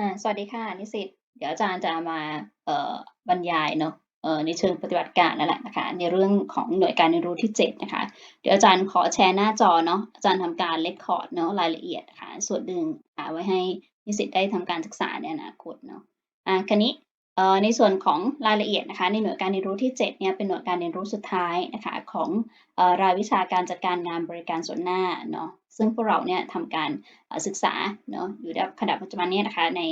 อ่าสวัสดีค่ะนิสิตเดี๋ยวอาจารย์จะมาเอ่อบรรยายเนาะเอ่อในเชิงปฏิบัติการนั่นแหละนะคะในเรื่องของหน่วยการเรียนรู้ที่7นะคะเดี๋ยวอาจารย์ขอแชร์หน้าจอเนาะอาจารย์ทำการเลคคอร์ดเนาะรายละเอียดนะคะส่วนหนึ่งหาไว้ให้นิสิตได้ทำการศึกษาในอนาคตเนาะอ่าคันนี้ ในส่วนของรายละเอียดนะคะในหน่วยการเรียนรู้ที่7เนี่ยเป็นหน่วยการเรียนรู้สุดท้ายนะคะของรายวิชาการจัดการงานบริการส่วนหน้าเนาะซึ่งพวกเราเนี่ยทำการศึกษาเนาะอยู่ในขณะปัจจุบันนี้นะคะใน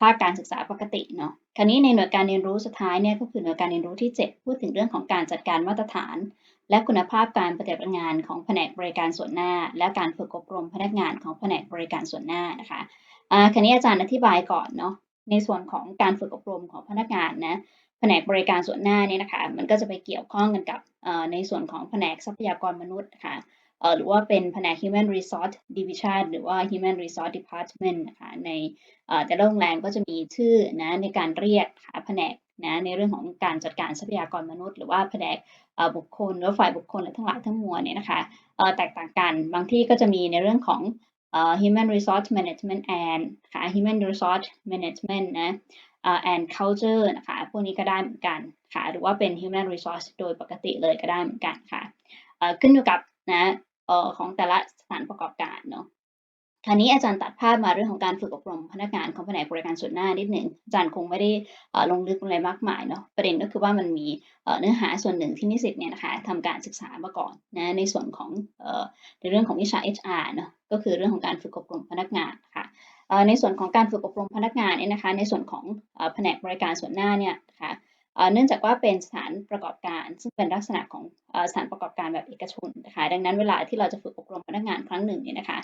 ภาคการศึกษาปกติเนาะคราวนี้ในหน่วยการเรียนรู้สุดท้ายเนี่ยก็คือหน่วยการเรียนรู้ที่ 7 พูดถึงเรื่องของการจัดการมาตรฐาน และคุณภาพการปฏิบัติงานของแผนกบริการส่วนหน้า และการฝึกอบรมพนักงานของแผนกบริการส่วนหน้านะคะคราวนี้อาจารย์อธิบายก่อนเนาะ ในส่วนของการฝึกอบรมของพนักงานนะแผนกบริการส่วนหน้าเนี่ยนะคะ มันก็จะไปเกี่ยวข้องกันกับในส่วนของแผนกทรัพยากรมนุษย์นะคะหรือว่าเป็นแผนก Human Resource Division หรือว่า Human Resource Department นะคะในแต่ละโรงแรมก็จะมีชื่อนะในการเรียกแผนกนะในเรื่องของการจัดการทรัพยากรมนุษย์ หรือว่าแผนกบุคคลหรือฝ่ายบุคคลและทั้งหลายทั้งมวลเนี่ยนะคะแตกต่างกันบางที่ก็จะมีในเรื่องของ human resource management and ค่ะ human resource management นะ and culture นะคะพวกนี้ก็ได้เหมือนกันค่ะหรือว่าเป็น human resource โดยปกติเลยก็ได้เหมือนกันค่ะขึ้นอยู่กับนะของแต่ละสถานประกอบการเนาะ คราวนี้อาจารย์ตัดภาพมาเรื่องของการฝึกอบรมพนักงานของแผนกบริการส่วนหน้านิดหนึ่งอาจารย์คงไม่ได้ลงลึกอะไรมากมายเนาะประเด็นก็คือว่ามันมีเนื้อหาส่วนหนึ่งที่นิสิตเนี่ยนะคะทำการศึกษามาก่อนนะในส่วนของในเรื่องของวิชา HR เนาะก็คือเรื่องของการฝึกอบรมพนักงานค่ะในส่วนของการฝึกอบรมพนักงานเนี่ยนะคะ ในส่วนของแผนกบริการส่วนหน้าเนี่ยนะคะ เนื่องจากว่าเป็นสถานประกอบการ ซึ่งเป็นลักษณะของสถานประกอบการแบบเอกชนนะคะดังนั้นเวลาที่เราจะฝึกอบรมพนักงานครั้งหนึ่งเนี่ยนะคะ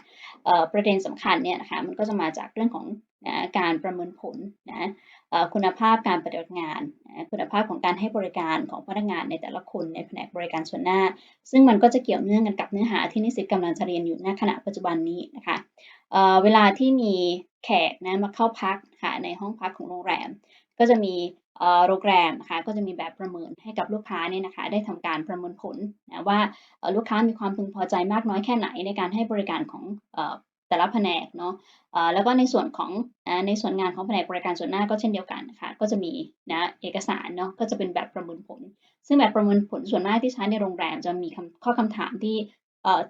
ประเด็นสำคัญเนี่ยนะคะมันก็จะมาจากเรื่องของนะการประเมินผลนะคุณภาพการปฏิบัติงานนะคุณภาพของการให้บริการของพนักงานในแต่ละคนในแผนกบริการส่วนหน้า ซึ่งมันก็จะเกี่ยวเนื่องกันกับเนื้อหาที่นิสิตกำลังจะเรียนอยู่ในขณะปัจจุบันนี้นะคะ เวลาที่มีแขกนะมาเข้าพักค่ะในห้องพักของโรงแรม ก็จะมีโรงแรมนะคะก็จะมีแบบประเมินให้กับลูกค้าเนี่ยนะคะได้ทำการประเมินผลนะว่าลูกค้ามีความพึงพอใจมากน้อยแค่ไหนในการให้บริการของแต่ละแผนกเนาะแล้วก็ในส่วนของในส่วนงานของแผนกบริการส่วนหน้าก็เช่นเดียวกันนะคะก็จะมีนะเอกสารเนาะก็จะเป็นแบบประเมินผล ซึ่งแบบประเมินผลส่วนมากที่ใช้ในโรงแรมจะมีข้อคำถามที่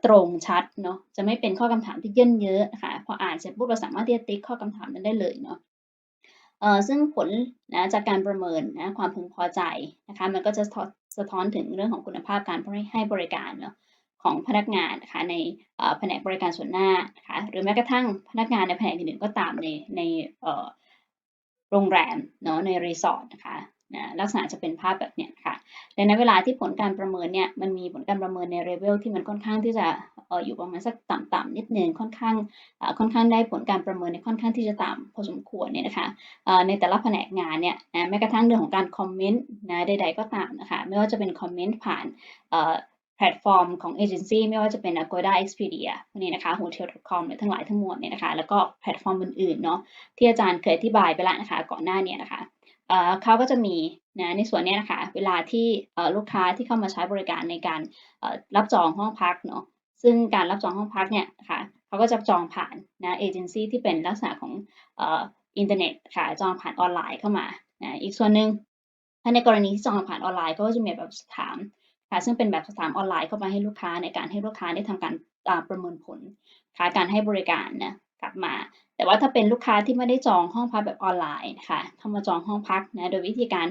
ตรงชัดเนาะจะไม่เป็นข้อคำถามที่เยินเยอะนะคะพออ่านเสร็จปุ๊บเราสามารถที่จะติ๊กข้อคำถามนั้นได้เลยเนาะซึ่งผลนะจากการประเมินนะความพึงพอใจนะคะมันก็จะสะท้อนถึงเรื่องของคุณภาพการให้บริการเนาะของพนักงานนะคะในแผนกบริการส่วนหน้านะคะหรือแม้กระทั่งพนักงานในแผนกอื่นๆก็ตามในในโรงแรมเนาะในรีสอร์ทนะคะ นะลักษณะจะเป็นภาพแบบเนี้ยค่ะดังนั้นเวลาที่ผลการประเมินเนี่ยมันมีผลการประเมินในเลเวลที่มันค่อนข้างที่จะออยู่ประมาณสักต่ำๆนิดนึงค่อนข้างค่อนข้างได้ผลการประเมินในค่อนข้างที่จะต่ำพอสมควรเนี่ยนะคะในแต่ละแผนกงานเนี่ยนะแม้กระทั่งเรื่องของการคอมเมนต์นะใดๆก็ตามนะคะไม่ว่าจะเป็นคอมเมนต์ผ่านแพลตฟอร์มของเอเจนซี่ไม่ว่าจะเป็น Agoda Expedia พวกนี้นะคะ Hotel.com เนี่ยทั้งหลายทั้งมวลเนี่ยนะคะ แล้วก็แพลตฟอร์มอื่นๆเนาะที่อาจารย์เคยอธิบายไปแล้วนะคะ ก่อนหน้านี้นะคะ เขาก็จะมีนะในส่วนนี้นะคะเวลาที่ลูกค้าที่เข้ามาใช้บริการในการรับจองห้องพักเนาะซึ่งการรับจองห้องพักเนี่ยค่ะเขาก็จะจองผ่านนะเอเจนซี่ที่เป็นลักษณะของอินเทอร์เน็ตค่ะจองผ่านออนไลน์เข้ามานะอีกส่วนหนึ่งถ้าในกรณีที่จองผ่านออนไลน์ก็จะมีแบบถามค่ะซึ่งเป็นแบบสถามออนไลน์เข้ามาให้ลูกค้าในการให้ลูกค้าได้ทำการประเมินผลค่ะการให้บริการนะ กลับมา แต่ว่าถ้าเป็นลูกค้าที่ไม่ได้จองห้องพักแบบออนไลน์นะคะเข้ามาจองห้องพักนะโดยวิธีการ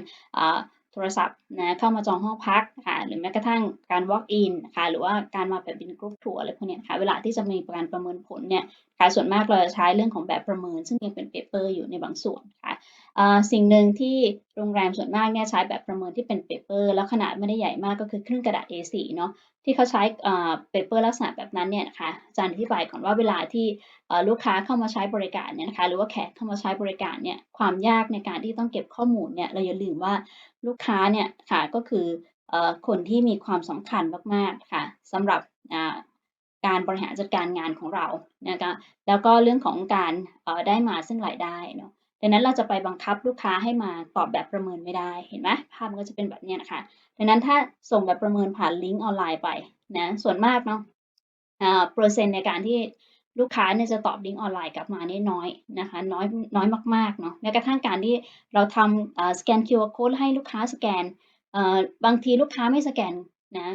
โทรศัพท์นะเข้ามาจองห้องพักค่ะหรือแม้กระทั่งการ walk in นะคะหรือว่าการมาแบบเป็นกรุ๊ปทัวร์อะไรพวกนี้ค่ะเวลาที่จะมีการประเมินผลเนี่ยค่ะส่วนมากเราจะใช้เรื่องของแบบประเมิน ซึ่งยังเป็นเปเปอร์อยู่ในบางส่วนค่ะสิ่งหนึ่งที่โรงแรมส่วนมากเนี่ยใช้แบบประเมินที่เป็นเปเปอร์แล้วขนาดไม่ได้ใหญ่มากก็คือครึ่งกระดาษ A4 เนาะ ที่เขาใช้เปเปอร์ลักษณะแบบนั้นเนี่ยนะคะอาจารย์อธิบายก่อนว่าเวลาที่ลูกค้าเข้ามาใช้บริการเนี่ยนะคะหรือว่าแขกเข้ามาใช้บริการเนี่ยความยากในการที่ต้องเก็บข้อมูลเนี่ยเราอย่าลืมว่าลูกค้าเนี่ยค่ะก็คือคนที่มีความสำคัญมากๆค่ะสำหรับการบริหารจัดการงานของเรานะคะแล้วก็เรื่องของการได้มาซึ่งรายได้เนาะ ดังนั้นเราจะไปบังคับลูกค้าให้มาตอบแบบประเมินไม่ได้เห็นไหมภาพมันก็จะเป็นแบบนี้นะคะ ดังนั้นถ้าส่งแบบประเมินผ่านลิงก์ออนไลน์ไปนะส่วนมากเนาะเปอร์เซ็นต์ในการที่ลูกค้าเนี่ยจะตอบลิงก์ออนไลน์กลับมาเนี่ยน้อยนะคะน้อยน้อยมากๆเนาะแม้กระทั่งการที่เราทำสแกน QR code ให้ลูกค้าสแกนบางทีลูกค้าไม่สแกนนะ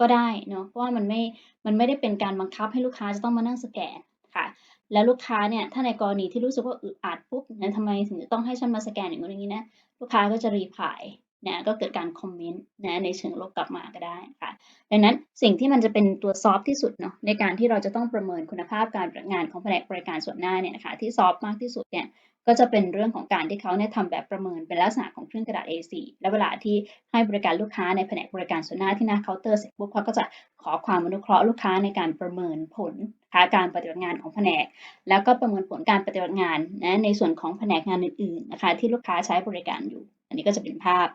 ก็ได้เนาะเพราะว่ามันไม่มันไม่ได้เป็นการบังคับให้ลูกค้าจะต้องมานั่งสแกนค่ะ แล้วลูกค้าเนี่ยถ้าในกรณีที่รู้สึกว่าอึดอัดปุ๊บนะทำไมถึงจะต้องให้ฉันมาสแกนอย่างนู้นอย่างนี้นะ ลูกค้าก็จะรีพาย นะก็เกิดการคอมเมนต์นะในเชิงลบกลับมาก็ได้ค่ะดังนั้นสิ่งที่มันจะเป็นตัวซอฟที่สุดเนาะในการที่เราจะต้องประเมินคุณภาพการงานของแผนกบริการส่วนหน้าเนี่ยนะคะที่ซอฟมากที่สุดเนี่ยก็จะเป็นเรื่องของการที่เขาเนี่ยทำแบบประเมินเป็นลักษณะของเครื่องกระดาษ A4 และเวลาที่ให้บริการลูกค้าในแผนกบริการส่วนหน้าที่หน้าเคาน์เตอร์เสร็จปุ๊บเขาก็จะขอความอนุเคราะห์ลูกค้าในการประเมินผลนะคะการปฏิบัติงานของแผนก แล้วก็ประเมินผลการปฏิบัติงานนะในส่วนของแผนกงานอื่นๆนะคะที่ลูกค้าใช้บริการอยู่ อันนี้ก็จะเป็นภาพ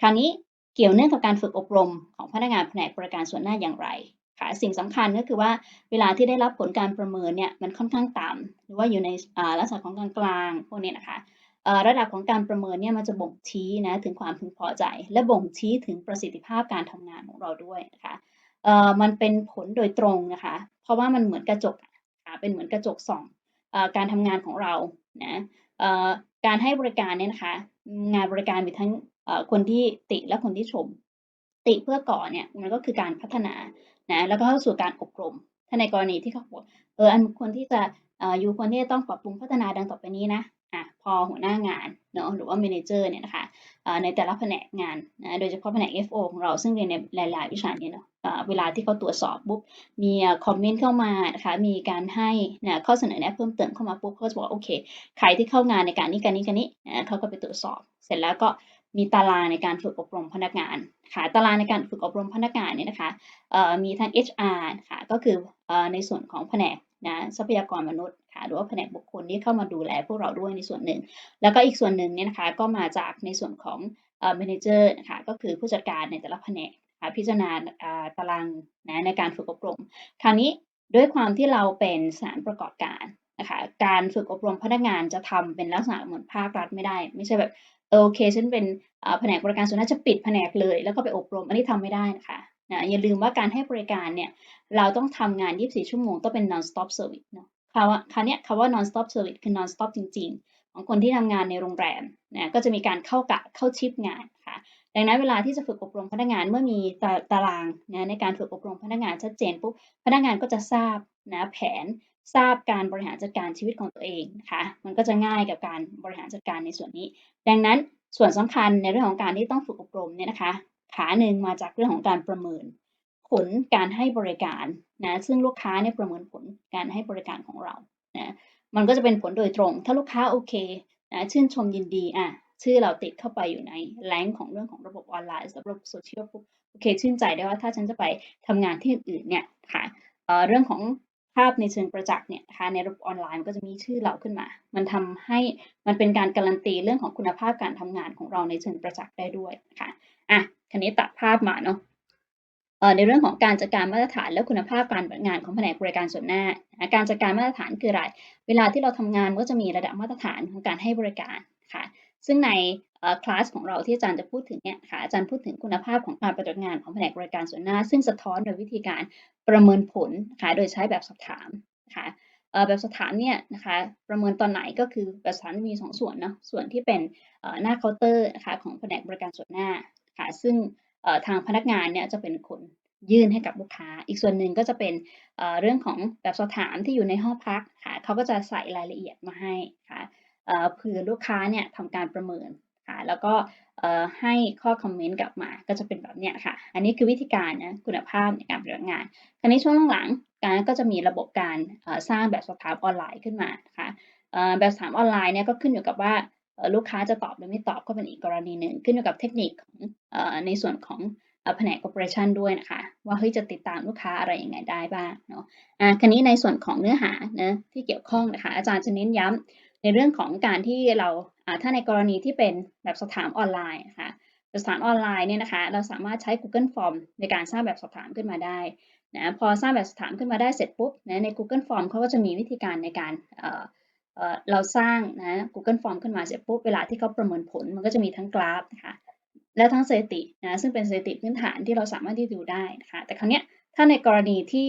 คราวนี้เกี่ยวเนื่องกับการฝึกอบรมของพนักงานแผนกบริการส่วนหน้าอย่างไรค่ะสิ่งสำคัญก็คือว่าเวลาที่ได้รับผลการประเมินเนี่ยมันค่อนข้างต่ำหรือว่าอยู่ในลักษณะของกลางๆพวกนี้นะคะระดับของการประเมินเนี่ยมันจะบ่งชี้นะถึงความพึงพอใจ และบ่งชี้ถึงประสิทธิภาพการทำงานของเราด้วยนะคะเอ่อมันเป็นผลโดยตรงนะคะ เพราะว่ามันเหมือนกระจกเป็นเหมือนกระจกส่องอการทำงานของเรานะเอ่อ การให้บริการเนี่ยนะคะ งานบริการมีทั้งคนที่ติและคนที่ชม ติเพื่อก่อเนี่ยมันก็คือการพัฒนานะแล้วก็เข้าสู่การอบรม ถ้าในกรณีที่เขาบอกเอออันคนที่จะออยู่คนที่จะต้องปรับปรุงพัฒนาดังต่อไปนี้นะ อะพอหัวหน้างานเนาะหรือว่า m ม n เจอร์เนี่ยนะคะในแต่ละแผนกงานนะโดยเฉพาะแผนก FO ของเราซึ่งเรียนในหลายๆวิชาเนี่ยเนาะเอ่อเวลาที่เขาตรวจสอบปุ๊บมีคอมเมนต์เข้ามานะคะมีการให้นะข้อเสนอแนะเพิ่มเติมเข้ามาปุ๊บเขาจะบอกโอเคใครที่เข้างานในการนี้การนี้การนี้นะเขาก็ไปตรวจสอบ เสร็จแล้วก็มีตารางในการฝึกอบรมพนักงานค่ะตารางในการฝึกอบรมพนักงานเนี่ยนะคะมีทั้ง HR ค่ะก็คืออในส่วนของแผนก นะทรัพยากรมนุษย์ค่ะหรือว่าแผนกบุคคลที่เข้ามาดูแลพวกเราด้วยในส่วนหนึ่ง แล้วก็อีกส่วนหนึ่งเนี่ยนะคะก็มาจากในส่วนของเอ่อ manager นะคะก็คือผู้จัดการในแต่ละแผนกค่ะพิจารณาอ่าตารางนะในการฝึกอบรม คราวนี้ด้วยความที่เราเป็นสถานประกอบการนะคะการฝึกอบรมพนักงานจะทำเป็นลักษณะเหมือนภาครัฐไม่ได้ ไม่ใช่แบบเออโอเคฉันเป็นแผนกบริการส่วนน้าจะปิดแผนกเลย แล้วก็ไปอบรมอันนี้ทำไม่ได้นะคะนะอย่าลืมว่าการให้บริการเนี่ย เราต้องทำงาน 24 ชั่วโมง ต้องเป็น non stop service เนาะคำว่าคำเนี้ยคำว่า non stop service คือ non stop จริง ๆ ของคนที่ทำงานในโรงแรมนะก็จะมีการเข้ากะเข้าชิปงานค่ะดังนั้นเวลาที่จะฝึกอบรมพนักงานเมื่อมีตาตารางนะในการฝึกอบรมพนักงานชัดเจนปุ๊บพนักงานก็จะทราบนะแผนทราบการบริหารจัดการชีวิตของตัวเองนะคะมันก็จะง่ายกับการบริหารจัดการในส่วนนี้ ดังนั้นส่วนสำคัญในเรื่องของการที่ต้องฝึกอบรมเนี่ยนะคะ ขาหนึ่งมาจากเรื่องของการประเมิน ผลการให้บริการนะซึ่งลูกค้าเนี่ยประเมินผลการให้บริการของเรานะมันก็จะเป็นผลโดยตรง ถ้าลูกค้าโอเคนะชื่นชมยินดีอะชื่อเราติดเข้าไปอยู่ในแรงของเรื่องของระบบออนไลน์ระบบโซเชียลโอเค ชื่นใจได้ว่าถ้าฉันจะไปทำงานที่อื่นเนี่ยค่ะเเรื่องของภาพในเชิงประจักษ์เนี่ยนะคะในระบบออนไลน์มันก็จะมีชื่อเราขึ้นมา มันทำให้มันเป็นการการันตีเรื่องของคุณภาพการทำงานของเราในเชิงประจักษ์ได้ด้วยนะคะอะคันนี้ตัดภาพมาเนาะ ในเรื่องของการจัดการมาตรฐานและคุณภาพการงานของแผนกบริการส่วนหน้า การจัดการมาตรฐานคืออะไร เวลาที่เราทำงานก็จะมีระดับมาตรฐานของการให้บริการค่ะ ซึ่งในคลาสของเราที่อาจารย์จะพูดถึงเนี่ยค่ะอาจารย์พูดถึงคุณภาพของการปฏิบัติงานของแผนกบริการส่วนหน้า ซึ่งสะท้อนโดยวิธีการประเมินผลนะคะโดยใช้แบบสอบถามนะคะเอ่อแบบสอบถามเนี่ยนะคะประเมินตอนไหนก็คือแบบสอบถามมีสองส่วนเนาะส่วนที่เป็นหน้าเคาน์เตอร์นะคะของแผนกบริการส่วนหน้าค่ะซึ่ง ทางพนักงานเนี่ยจะเป็นคนยื่นให้กับลูกค้า อีกส่วนหนึ่งก็จะเป็นเรื่องของแบบสอบถามที่อยู่ในห้องพักค่ะเขาก็จะใส่รายละเอียดมาให้ค่ะเผื่อลูกค้าเนี่ยทำการประเมินค่ะแล้วก็ให้ข้อคอมเมนต์กลับมาก็จะเป็นแบบเนี้ยค่ะ อันนี้คือวิธีการนะคุณภาพในการปฏิบัติงาน คราวนี้ช่วงหลังๆการก็จะมีระบบการสร้างแบบสอบถามออนไลน์ขึ้นมานะคะเอ่อแบบสอบถามออนไลน์เนี่ยก็ขึ้นอยู่กับว่า ลูกค้าจะตอบหรือไม่ตอบก็เป็นอีกกรณีหนึ่ง ขึ้นอยู่กับเทคนิคของอในส่วนของแผนก operation ด้วยนะคะ ว่าเฮ้ยจะติดตามลูกค้าอะไรยังไงได้บ้างเนาะอ่าคันนี้ในส่วนของเนื้อหานะที่เกี่ยวข้องนะคะ อาจารย์จะเน้นย้ำในเรื่องของการที่เราถ้าในกรณีที่เป็นแบบสอบถามออนไลน์นะคะแบบสอบถามออนไลน์เนี่ยนะคะ เราสามารถใช้ Google Form ในการสร้างแบบสอบถามขึ้นมาได้นะพอสร้างแบบสอบถามขึ้นมาได้เสร็จปุ๊บนะใน Google Form เขาก็จะมีวิธีการในการ เราสร้างนะ Google Form ขึ้นมาเสร็จปุ๊บเวลาที่เขาประเมินผล มันก็จะมีทั้งกราฟนะคะและทั้งสถิตินะซึ่งเป็นสถิติพื้นฐานที่เราสามารถที่ดูได้นะคะแต่ครั้งเนี้ยถ้าในกรณีที่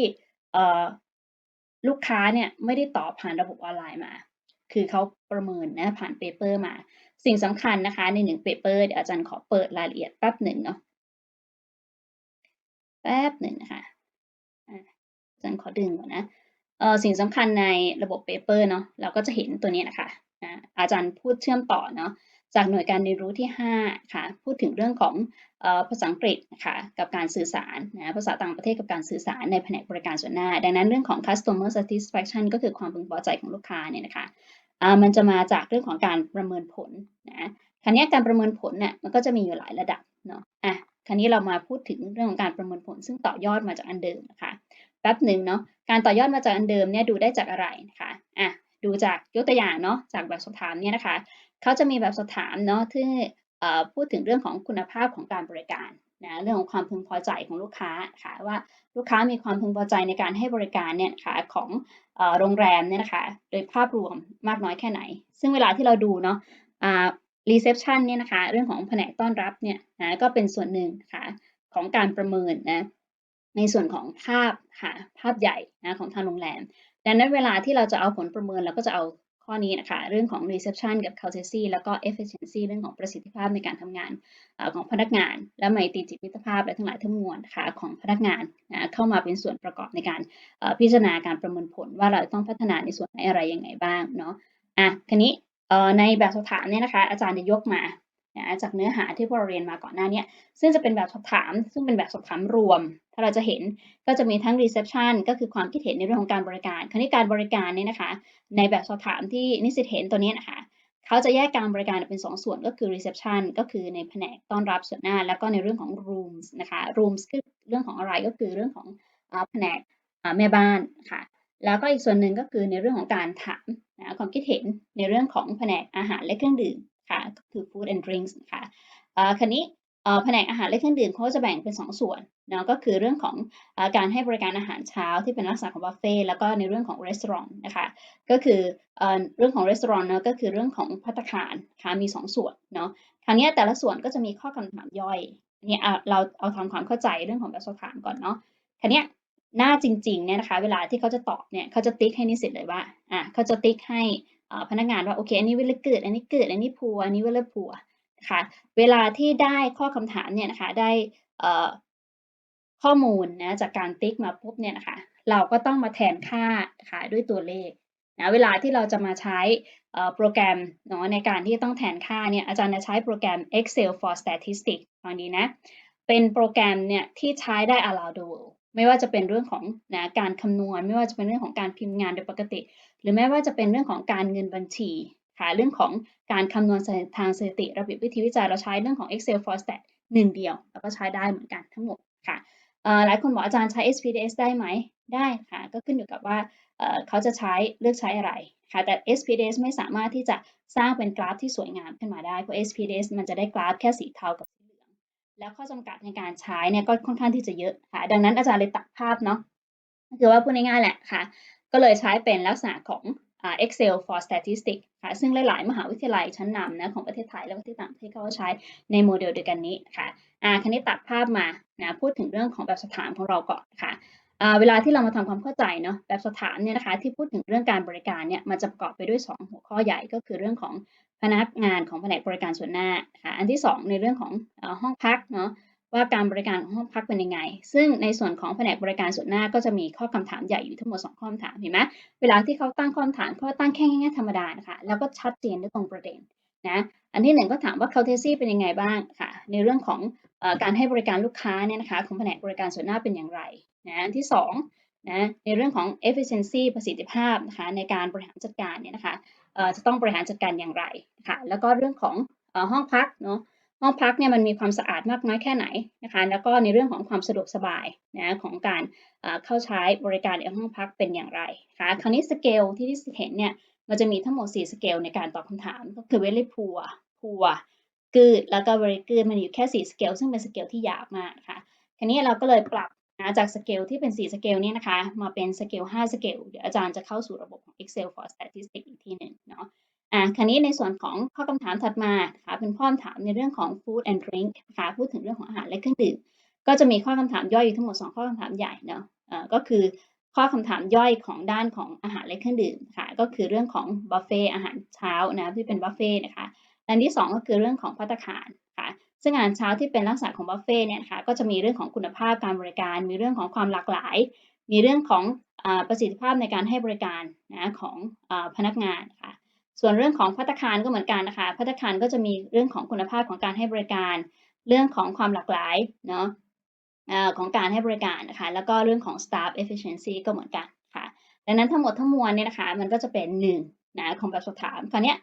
ลูกค้าเนี่ยไม่ได้ตอบผ่านระบบออนไลน์มา คือเขาประเมินนะผ่านเปเปอร์มา สิ่งสำคัญนะคะในหนึ่งเปเปอร์เดี๋ยวอาจารย์ขอเปิดรายละเอียดแป๊บหนึ่งเนาะแป๊บหนึ่งนะคะอาจารย์ขอดึงก่อนนะ เอ่อสิ่งสำคัญในระบบเปเปอร์เนาะเราก็จะเห็นตัวนี้นะคะอาจารย์พูดเชื่อมต่อเนาะจากหน่วยการเรียนรู้ที่ 5 ค่ะ พูดถึงเรื่องของภาษาอังกฤษนะคะกับการสื่อสารนะภาษาต่างประเทศกับการสื่อสารในแผนกบริการส่วนหน้า ดังนั้นเรื่องของ customer satisfaction ก็คือความพึงพอใจของลูกค้าเนี่ยนะคะมันจะมาจากเรื่องของการประเมินผลนะคราวนี้การประเมินผลเนี่ยมันก็จะมีอยู่หลายระดับเนาะอะคราวนี้เรามาพูดถึงเรื่องของการประเมินผล ซึ่งต่อยอดมาจากอันเดิมนะคะ แป๊บหนึ่งเนาะการต่อยอดมาจากอันเดิมเนี่ยดูได้จากอะไรนะคะอะดูจากยกตัวอย่างเนาะจากแบบสอบถามเนี่ยนะคะเขาจะมีแบบสอบถามเนาะที่พูดถึงเรื่องของคุณภาพของการบริการนะเรื่องของความพึงพอใจของลูกค้าค่ะว่าลูกค้ามีความพึงพอใจในการให้บริการเนี่ยค่ะของอโรงแรมเนี่ยนะคะโดยภาพรวมมากน้อยแค่ไหน ซึ่งเวลาที่เราดูเนาะอ่า reception เนี่ยนะคะเรื่องของแผนกต้อนรับเนี่ยนะก็เป็นส่วนหนึ่งค่ะของการประเมินนะ ในส่วนของภาพค่ะภาพใหญ่นะของทางโรงแรม ดังนั้นเวลาที่เราจะเอาผลประเมินเราก็จะเอาข้อนี้นะคะเรื่องของ reception กับ courtesy แล้วก็ efficiency เรื่องของประสิทธิภาพในการทำงานอของพนักงาน และไมตรีจิตมิตรภาพและทั้งหลายทั้งมวลนะคะของพนักงานนะเข้ามาเป็นส่วนประกอบในการพิจารณาการประเมินผล ว่าเราต้องพัฒนาในส่วนไหนอะไรยังไงบ้างเนาะอะทีนี้ในแบบสอบถามเนี่ยนะคะ อาจารย์จะยกมา นะจากเนื้อหาที่พวกเราเรียนมาก่อนหน้านี้ซึ่งจะเป็นแบบสอบถาม ซึ่งเป็นแบบสอบถามรวม ถ้าเราจะเห็นก็จะมีทั้ง reception ก็คือความคิดเห็นในเรื่องของการบริการ คราวนี้การบริการเนี่ยนะคะ ในแบบสอบถามที่นิสิตเห็นตัวนี้นะคะเขาจะแยกการบริการเป็น 2ส่วนก็คือ reception ก็คือในแผนกต้อนรับส่วนหน้า แล้วก็ในเรื่องของ rooms นะคะ rooms คือเรื่องของอะไรก็คือเรื่องของแผนกแม่บ้านค่ะแล้วก็อีกส่วนหนึ่งก็คือในเรื่องของการถามนะความคิดเห็นในเรื่องของแผนกอาหารและเครื่องดื่ม ค่ะก็คือ food and drinks นะคะอ่าคันนี้แผนกอาหารและเครื่องดื่มเขาจะแบ่งเป็น 2 ส่วนเนาะก็คือเรื่องของอการให้บริการอาหารเช้าที่เป็นลักษณะของบุฟเฟ่แล้วก็ในเรื่องของรีสอร์ทนะคะก็คือเอ่อเรื่องของรีสอร์ทเนาะก็คือเรื่องของภัตตาคารค่ะมี 2 ส่วนเนาะคราวนี้แต่ละส่วนก็จะมีข้อคำถามย่อยเนี่ยเราเอาทำความเข้าใจเรื่องของแบบสอบถามก่อนเนาะครนี้หน้าจริงๆเนี่ยนะคะเวลาที่เขาจะตอบเนี่ยเขาจะติ๊กให้นิสิตเลยว่าอะเขาจะติ๊กให้ พนักงานว่าโอเคอันนี้เวลเกิดอันนี้เกิดอันนี้พัวอันนี้เวลพัวนะคะเวลาที่ได้ข้อคำถามเนี่ยนะคะได้ข้อมูลนะจากการติ๊กมาปุ๊บเนี่ยนะคะเราก็ต้องมาแทนค่านะคะด้วยตัวเลขนะเวลาที่เราจะมาใช้โปรแกรมเนาะในการที่ต้องแทนค่าเนี่ยอาจารย์จะใช้โปรแกรม Excel for Statistics ฟังดีนะเป็นโปรแกรมเนี่ยที่ใช้ได้ around the world ไม่ว่าจะเป็นเรื่องของนะการคำนวณ ไม่ว่าจะเป็นเรื่องของการพิมพ์งานโดยปกติ หรือแม้ว่าจะเป็นเรื่องของการเงินบัญชีค่ะเรื่องของการคำนวณทางสถิติระเบียบวิธีวิจัยเราใช้เรื่องของ Excel for Stat หนึ่งเดียวแล้วก็ใช้ได้เหมือนกันทั้งหมดค่ะหลายคนบอกอาจารย์ใช้ SPSS ได้ไหมได้ค่ะก็ขึ้นอยู่กับว่าเขาจะใช้เลือกใช้อะไรค่ะแต่ SPSS ไม่สามารถที่จะสร้างเป็นกราฟที่สวยงามขึ้นมาได้เพราะ SPSS มันจะได้กราฟแค่สีเทากับ แล้วข้อจำกัดในการใช้เนี่ยก็ค่อนข้างที่จะเยอะค่ะ ดังนั้นอาจารย์เลยตัดภาพเนาะคือว่าพูดง่ายๆแหละค่ะ ก็เลยใช้เป็นลักษณะของ Excel for Statistics ค่ะ ซึ่งหลาย ๆ มหาวิทยาลัยชั้นนำนะของประเทศไทยและประเทศต่างประเทศเขาก็ใช้ในโมเดลเดียวกันนี้ค่ะอ่าคันนี้ตัดภาพมานะพูดถึงเรื่องของแบบสถามของเราก่อนค่ะเวลาที่เรามาทำความเข้าใจเนาะแบบสถามเนี่ยนะคะที่พูดถึงเรื่องการบริการเนี่ยมันจะประกอบไปด้วย 2 หัวข้อใหญ่ก็คือเรื่องของ นักงานของแผนกบริการส่วนหน้าค่ะอันที่ 2 ในเรื่องของห้องพักเนาะว่าการบริการของห้องพักเป็นยังไง ซึ่งในส่วนของแผนกบริการส่วนหน้าก็จะมีข้อคำถามใหญ่อยู่ทั้งหมด 2 ข้อคำถามเห็นไหมเวลาที่เขาตั้งข้อคำถามเขาตั้งแค่ง่ายๆธรรมดานะคะแล้วก็ชัดเจนและตรงประเด็นนะอันที่หนึ่งก็ถามว่า courtesy เป็นยังไงบ้างค่ะในเรื่องของอการให้บริการลูกค้าเนี่ยนะคะของแผนกบริการส่วนหน้าเป็นอย่างไรนะอันที่สองนะในเรื่องของ efficiency ประสิทธิภาพนะคะในการบริหารจัดการเนี่ยนะคะ จะต้องบริหารจัดการอย่างไรค่ะแล้วก็เรื่องของห้องพักเนาะห้องพักเนี่ยมันมีความสะอาดมากน้อยแค่ไหนนะคะแล้วก็ในเรื่องของความสะดวกสบายนะของการเข้าใช้บริการในห้องพักเป็นอย่างไรคะคราวนี้สเกลที่ที่เห็นเนี่ยมันจะมีทั้งหมด 4 สเกลในการตอบคำถาม ก็คือ very poor poor good แล้วก็ very good มันอยู่แค่ 4 สเกลซึ่งเป็นสเกลที่ยาวมากค่ะคราวนี้เราก็เลยปรับ นะจากสเกลที่เป็น 4 สเกลนี้นะคะ มาเป็นสเกล 5 สเกลเดี๋ยวอาจารย์จะเข้าสู่ระบบของ Excel for Statistics อีกทีหนึ่งเนาะอ่าคราวนี้ในส่วนของข้อคำถามถัดมาค่ะเป็นข้อคำถามในเรื่องของ food and drink นะคะพูดถึงเรื่องของอาหารและเครื่องดื่ม ก็จะมีข้อคำถามย่อยอยู่ทั้งหมด 2 ข้อคำถามใหญ่เนาะอ่าก็คือข้อคำถามย่อยของด้านของอาหารและเครื่องดื่มค่ะก็คือเรื่องของบุฟเฟ่อาหารเช้านะที่เป็นบุฟเฟ่นะคะอันที่สองก็คือเรื่องของภัตคาร ซึ่งอาหารเช้าที่เป็นลักษณะของบุฟเฟ่เนี่ยนะคะก็จะมีเรื่องของคุณภาพการบริการ มีเรื่องของความหลากหลาย มีเรื่องของอประสิทธิภาพในการให้บริการนะของอพนักงานค่ะส่วนเรื่องของภัตคารก็เหมือนกันนะคะภัตคารก็จะมีเรื่องของคุณภาพของการให้บริการ เรื่องของความหลากหลายเนาะอ่าของการให้บริการนะคะแล้วก็เรื่องของ staff efficiency ก็เหมือนกันค่ะดังนั้นทั้งหมดทั้งมวลเนี่ยนะคะมันก็จะเป็นหนึ่งนะของแบบสอบถามคราวนี้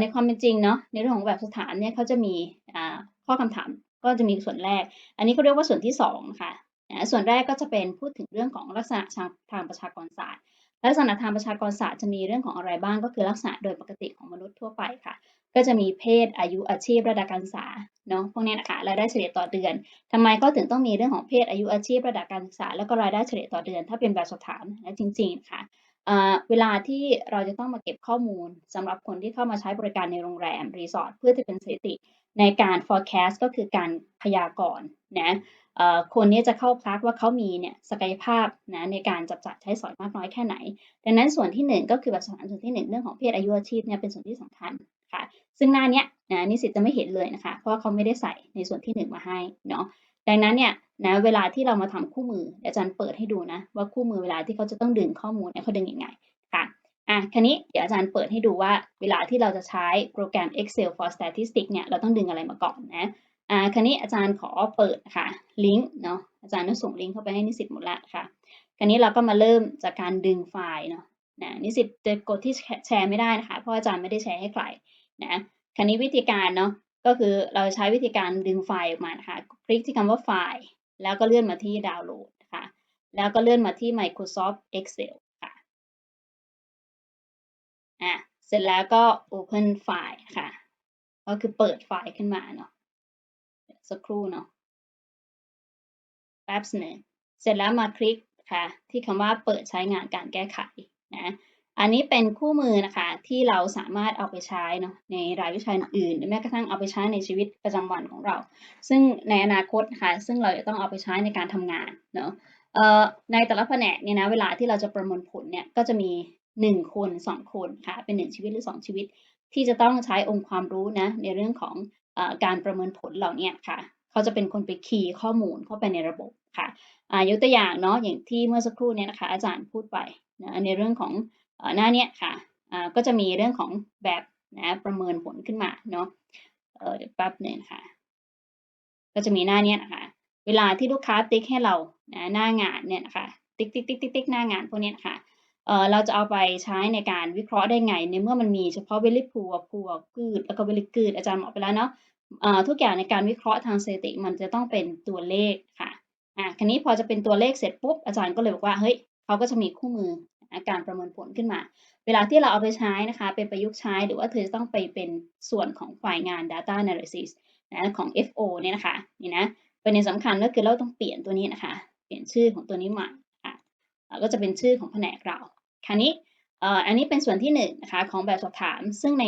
ในความเป็นจริงเนาะในเรื่องของแบบสอบถามเนี่ยเขาจะมีอ่า ข้อคำถามก็จะมีส่วนแรก อันนี้เขาเรียกว่าส่วนที่สองนะคะนะส่วนแรกก็จะเป็นพูดถึงเรื่องของลักษณะทางทางประชากรศาสตร์ ลักษณะทางประชากรศาสตร์จะมีเรื่องของอะไรบ้างก็คือลักษณะโดยปกติของมนุษย์ทั่วไปค่ะ ก็จะมีเพศอายุอาชีพระดับการศึกษาเนาะพวกนี้นะคะรายได้เฉลี่ยต่อเดือนทำไมก็ถึงต้องมีเรื่องของเพศอายุอาชีพระดับการศึกษา แล้วก็รายได้เฉลี่ยต่อเดือน ถ้าเป็นแบบสอบถามนะจริงๆค่ะเวลาที่เราจะต้องมาเก็บข้อมูลสำหรับคนที่เข้ามาใช้บริการในโรงแรมรีสอร์ทเพื่อจะเป็นสถิติ ในการ forecast ก็คือการพยากรณ์นะคนนี้จะเข้าพักว่าเขามีเนี่ยศักยภาพนะในการจับจ่ายใช้สอยมากน้อยแค่ไหน ดังนั้นส่วนที่ 1 ก็คือแบบสอบถามส่วนที่ 1 เรื่องของเพศอายุอาชีพเนี่ยเป็นส่วนที่สำคัญค่ะซึ่งหน้าเนี้ยนะนิสิตจะไม่เห็นเลยนะคะเพราะว่าเขาไม่ได้ใส่ในส่วนที่ 1 มาให้เนาะดังนั้นเนี่ยนะเวลาที่เรามาทำคู่มืออาจารย์เปิดให้ดูนะว่าคู่มือเวลาที่เขาจะต้องดึงข้อมูลเนี่ยเขาดึงยังไงค่ะ อะคันนี้เดี๋ยวอาจารย์เปิดให้ดูว่าเวลาที่เราจะใช้โปรแกรม Excel for Statistics เนี่ยเราต้องดึงอะไรมาก่อนนะอ่าคันนี้อาจารย์ขอเปิดค่ะลิงก์เนาะอาจารย์ต้องส่งลิงก์เข้าไปให้นิสิตหมดล้วค่ะคราวนี้เราก็มาเริ่มจากการดึงไฟล์เนาะนะนิสิตจะกดที่แชร์ไม่ได้นะคะเพราะอาจารย์ไม่ได้แชร์ให้ใครนะคราวนี้วิธีการเนาะก็คือเราใช้วิธีการดึงไฟล์ออกมานะคะคลิกที่คำว่าไฟล์ แล้วก็เลื่อนมาที่ดาวน์โหลดนะคะแล้วก็เลื่อนมาที่ Microsoft Excel อะเสร็จแล้วก็ Open ไฟล์ค่ะ ก็คือเปิดไฟล์ขึ้นมาเนาะสักครู่เนาะแป๊บหนึ่งเสร็จแล้วมาคลิกค่ะ ที่คำว่าเปิดใช้งานการแก้ไขนะอันนี้เป็นคู่มือนะคะที่เราสามารถเอาไปใช้เนาะในรายวิชาอื่นหรือแม้กระทั่งเอาไปใช้ในชีวิตประจำวันของเรา ซึ่งในอนาคตนะคะซึ่งเราจะต้องเอาไปใช้ในการทำงานเนาะในแต่ละแผนกเนี่ยนะเวลาที่เราจะประมวลผลเนี่ยก็จะมี 1 คน 2 คนค่ะเป็น 1 ชีวิตหรือ 2 ชีวิต ที่จะต้องใช้องค์ความรู้นะในเรื่องของอการประเมินผลเหล่านี้ค่ะเขาจะเป็นคนไปคีย์ข้อมูลเข้าไปในระบบค่ะอายกตัวอย่างเนาะอย่างที่เมื่อสักครู่เนี่ยนะคะอาจารย์พูดไปนะในเรื่องของอหน้าเนี้ยค่ะก็จะมีเรื่องของแบบนะประเมินผลขึ้นมาเนาะเดี๋ยวแป๊บหนึ่งค่ะ ก็จะมีหน้าเนี้ยนะคะเวลาที่ลูกค้าติ๊กให้เรานะหน้างานเนี่ยนะคะติ๊กติ๊กติ๊กติ๊กติ๊กหน้างานพวกนี้นะคะ เออเราจะเอาไปใช้ในการวิเคราะห์ได้ไง ในเมื่อมันมีเฉพาะ very poor poor good แล้วก็ very good อาจารย์บอกไปแล้วเนาะเอ่อทุกอย่างในการวิเคราะห์ทางสถิติมันจะต้องเป็นตัวเลขค่ะอะคันนี้พอจะเป็นตัวเลขเสร็จปุ๊บอาจารย์ก็เลยบอกว่าเฮ้ยเขาก็จะมีคู่มือการประเมินผลขึ้นมา เวลาที่เราเอาไปใช้นะคะเป็นประยุกต์ใช้หรือว่าเธอจะต้องไปเป็นส่วนของฝ่ายงาน data analysis นะของ FO เนี่ยนะคะนี่นะประเด็นสำคัญก็คือเราต้องเปลี่ยนตัวนี้นะคะ เปลี่ยนชื่อของตัวนี้ใหม่ ก็จะเป็นชื่อของแผนกเราคราวนี้อันนี้เป็นส่วนที่1นงนะคะของแบบสอบถาม ซึ่งใน